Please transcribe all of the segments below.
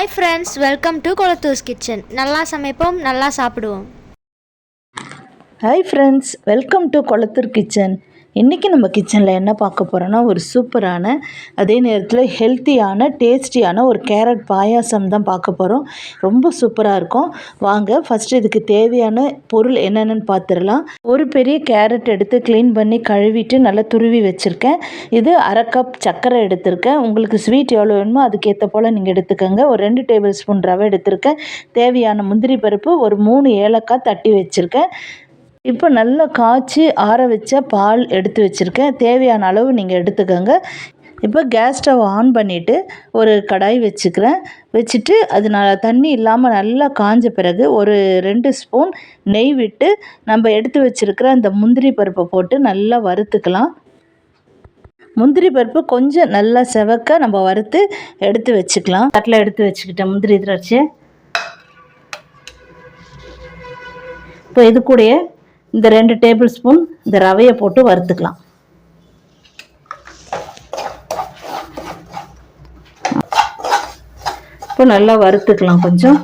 Hi friends welcome to Kolathur's kitchen நல்லா சமைப்போம் நல்லா சாப்பிடுவோம். Hi friends welcome to Kolathur kitchen இன்றைக்கி நம்ம கிச்சனில் என்ன பார்க்க போகிறோன்னா ஒரு சூப்பரான அதே நேரத்தில் ஹெல்த்தியான டேஸ்டியான ஒரு கேரட் பாயாசம் தான் பார்க்க போகிறோம் ரொம்ப சூப்பராக இருக்கும். வாங்க ஃபஸ்ட்டு இதுக்கு தேவையான பொருள் என்னென்னு பார்த்துடலாம் ஒரு பெரிய கேரட் எடுத்து க்ளீன் பண்ணி கழுவிட்டு நல்லா துருவி வச்சுருக்கேன். இது அரை கப் சர்க்கரை எடுத்திருக்கேன். உங்களுக்கு ஸ்வீட் எவ்வளோ வேணுமோ அதுக்கேற்ற போல் நீங்கள் எடுத்துக்கோங்க. ஒரு ரெண்டு டேபிள் ஸ்பூன் ரவை எடுத்திருக்கேன். தேவையான முந்திரி பருப்பு ஒரு மூணு ஏலக்காய் தட்டி வச்சுருக்கேன். இப்போ நல்லா காய்ச்சி ஆற வச்ச பால் எடுத்து வச்சுருக்கேன். தேவையான அளவு நீங்கள் எடுத்துக்கோங்க. இப்போ கேஸ் ஸ்டவ் ஆன் பண்ணிவிட்டு ஒரு கடாய் வச்சுக்கிறேன். வச்சுட்டு அது நான் தண்ணி இல்லாமல் நல்லா காஞ்ச பிறகு ஒரு ரெண்டு ஸ்பூன் நெய் விட்டு நம்ம எடுத்து வச்சுருக்கிற அந்த முந்திரி பருப்பை போட்டு நல்லா வறுத்துக்கலாம். முந்திரி பருப்பு கொஞ்சம் நல்லா செவக்க நம்ம வறுத்து எடுத்து வச்சுக்கலாம். தட்டில் எடுத்து வச்சுக்கிட்டேன் முந்திரி திராட்சை. இப்போ இது கூடயே இந்த ரெண்டு டேபிள் ஸ்பூன் இந்த ரவையை போட்டு வறுத்துக்கலாம். இப்போ நல்லா வறுத்துக்கலாம் கொஞ்சம்.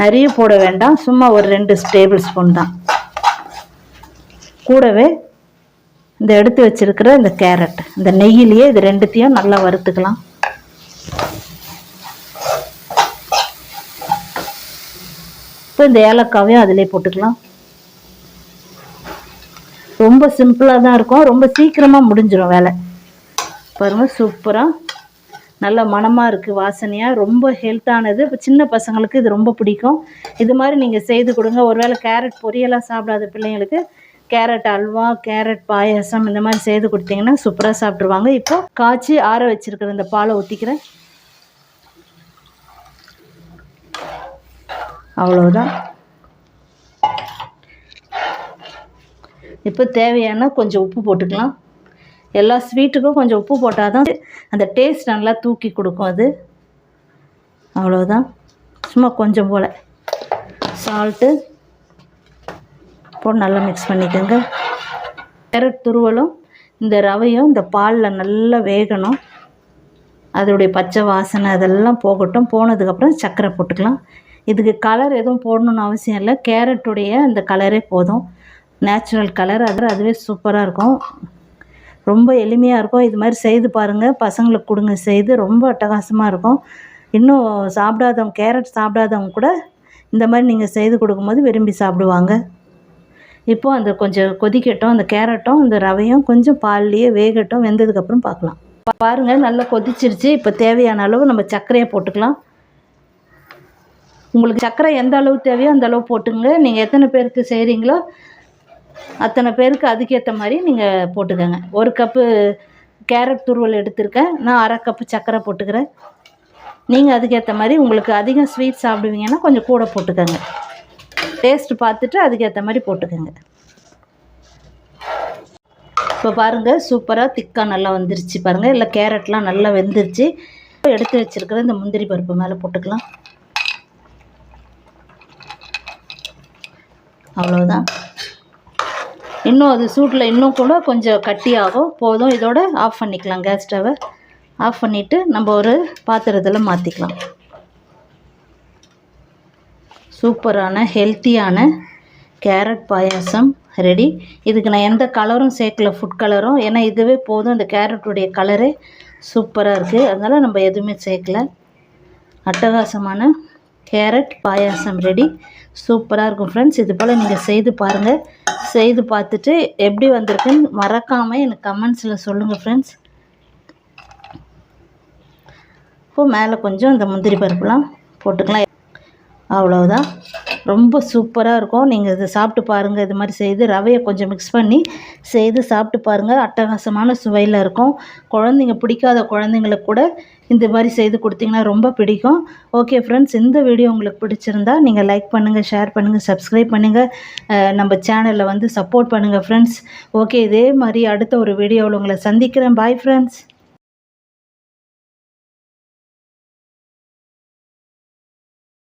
நிறைய போட வேண்டாம் சும்மா ஒரு ரெண்டு டேபிள் ஸ்பூன் தான். கூடவே இந்த எடுத்து வச்சிருக்கிற இந்த கேரட் இந்த நெய்யிலேயே இது ரெண்டுத்தையும் நல்லா வறுத்துக்கலாம். இப்போ இந்த ஏலக்காவையும் அதிலே போட்டுக்கலாம். ரொம்ப சிம்பிளாக தான் இருக்கும். ரொம்ப சீக்கிரமாக முடிஞ்சிடும் வேலை. பாருங்கள் சூப்பராக நல்ல மணமாக இருக்குது வாசனையாக ரொம்ப ஹெல்த்தானது இப்போ சின்ன பசங்களுக்கு இது ரொம்ப பிடிக்கும். இது மாதிரி நீங்கள் செய்து கொடுங்க. ஒருவேளை கேரட் பொரியலாக சாப்பிடாத பிள்ளைங்களுக்கு கேரட் அல்வா கேரட் பாயாசம் இந்த மாதிரி செய்து கொடுத்தீங்கன்னா சூப்பராக சாப்பிட்ருவாங்க இப்போ காய்ச்சி ஆற வச்சிருக்கிற இந்த பாலை ஊற்றிக்கிறேன் அவ்வளோதான் இப்போ தேவையான கொஞ்சம் உப்பு போட்டுக்கலாம். எல்லா ஸ்வீட்டுக்கும் கொஞ்சம் உப்பு போட்டால் தான் அந்த டேஸ்ட் நல்லா தூக்கி கொடுக்கும் அது. அவ்வளோதான் சும்மா கொஞ்சம் போல். சால்ட்டு போட்டு நல்லா மிக்ஸ் பண்ணிக்கோங்க. கேரட் துருவலும் இந்த ரவையும் இந்த பாலில் நல்லா வேகணும். அதோடைய பச்சை வாசனை அதெல்லாம் போகட்டும். போனதுக்கப்புறம் சர்க்கரை போட்டுக்கலாம். இதுக்கு கலர் எதுவும் போடணுன்னு அவசியம் இல்லை. கேரட்டுடைய அந்த கலரே போதும். நேச்சுரல் கலர் அது அதுவே சூப்பராக இருக்கும். ரொம்ப எளிமையாக இருக்கும். இது மாதிரி செய்து பாருங்கள் பசங்களுக்கு கொடுங்க. செய்து ரொம்ப அட்டகாசமாக இருக்கும். இன்னும் சாப்பிடாதவங்க கேரட் சாப்பிடாதவங்க கூட இந்த மாதிரி நீங்கள் செய்து கொடுக்கும்போது விரும்பி சாப்பிடுவாங்க. இப்போது அந்த கொஞ்சம் கொதிக்கட்டும். அந்த கேரட்டும் அந்த ரவையும் கொஞ்சம் பால்லையே வேகட்டும். வெந்ததுக்கப்புறம் பார்க்கலாம். பாருங்கள் நல்லா கொதிச்சிருச்சு. இப்போ தேவையான அளவு நம்ம சர்க்கரையை போட்டுக்கலாம். உங்களுக்கு சர்க்கரை எந்த அளவு தேவையோ அந்த அளவு போட்டுங்க நீங்கள் எத்தனை பேருக்கு செய்கிறீங்களோ அத்தனை பேருக்கு அதுக்கேற்ற மாதிரி நீங்கள் போட்டுக்கோங்க. ஒரு கப்பு கேரட் துருவல் எடுத்திருக்கேன். நான் அரை கப்பு சர்க்கரை போட்டுக்கிறேன். நீங்கள் அதுக்கேற்ற மாதிரி உங்களுக்கு அதிகம் ஸ்வீட் சாப்பிடுவீங்கன்னா கொஞ்சம் கூட போட்டுக்கோங்க. டேஸ்ட்டு பார்த்துட்டு அதுக்கேற்ற மாதிரி போட்டுக்கோங்க. இப்போ பாருங்கள் சூப்பராக திக்காக நல்லா வந்துருச்சு பாருங்கள் இல்லை கேரட்லாம் நல்லா வெந்துருச்சு. எடுத்து வச்சுருக்கிற இந்த முந்திரி பருப்பு மேலே போட்டுக்கலாம். அவ்வளோதான் இன்னும் அது சூட்டில் இன்னும் கூட கொஞ்சம் கட்டியாகும். போதும். இதோட ஆஃப் பண்ணிக்கலாம். கேஸ் ஸ்டவை ஆஃப் பண்ணிவிட்டு நம்ம ஒரு பாத்திரத்தில் மாற்றிக்கலாம் சூப்பரான ஹெல்த்தியான கேரட் பாயாசம் ரெடி இதுக்கு நான் எந்த கலரும் சேர்க்கல. ஃபுட் கலரும் ஏன்னா இதுவே போதும். இந்த கேரட்டுடைய கலரே சூப்பராக இருக்குது அதனால் நம்ம எதுவுமே சேர்க்கல. அட்டகாசமான கேரட் பாயாசம் ரெடி சூப்பராக இருக்கும் ஃப்ரெண்ட்ஸ் இது போல் நீங்கள் செய்து பாருங்கள் செய்து பார்த்துட்டு எப்படி வந்திருக்குன்னு மறக்காமல் எனக்கு கமெண்ட்ஸில் சொல்லுங்கள் ஃப்ரெண்ட்ஸ் இப்போது மேலே கொஞ்சம் இந்த முந்திரி பருப்புலாம் போட்டுக்கலாம். அவ்வளோதான் ரொம்ப சூப்பராக இருக்கும். நீங்கள் இதை சாப்பிட்டு பாருங்கள் இது மாதிரி செய்து ரவையை கொஞ்சம் மிக்ஸ் பண்ணி செய்து சாப்பிட்டு பாருங்கள் அட்டகாசமான சுவையில் இருக்கும். குழந்தைங்க பிடிக்காத குழந்தைங்களுக்கு கூட இந்த மாதிரி செய்து கொடுத்தீங்கன்னா ரொம்ப பிடிக்கும். ஓகே ஃப்ரெண்ட்ஸ் இந்த வீடியோ உங்களுக்கு பிடிச்சிருந்தா நீங்கள் லைக் பண்ணுங்கள் ஷேர் பண்ணுங்கள் சப்ஸ்கிரைப் பண்ணுங்கள் நம்ம சேனலில் வந்து சப்போர்ட் பண்ணுங்கள் ஃப்ரெண்ட்ஸ் ஓகே இதே மாதிரி அடுத்த ஒரு வீடியோவில் உங்களை சந்திக்கிறேன். Bye friends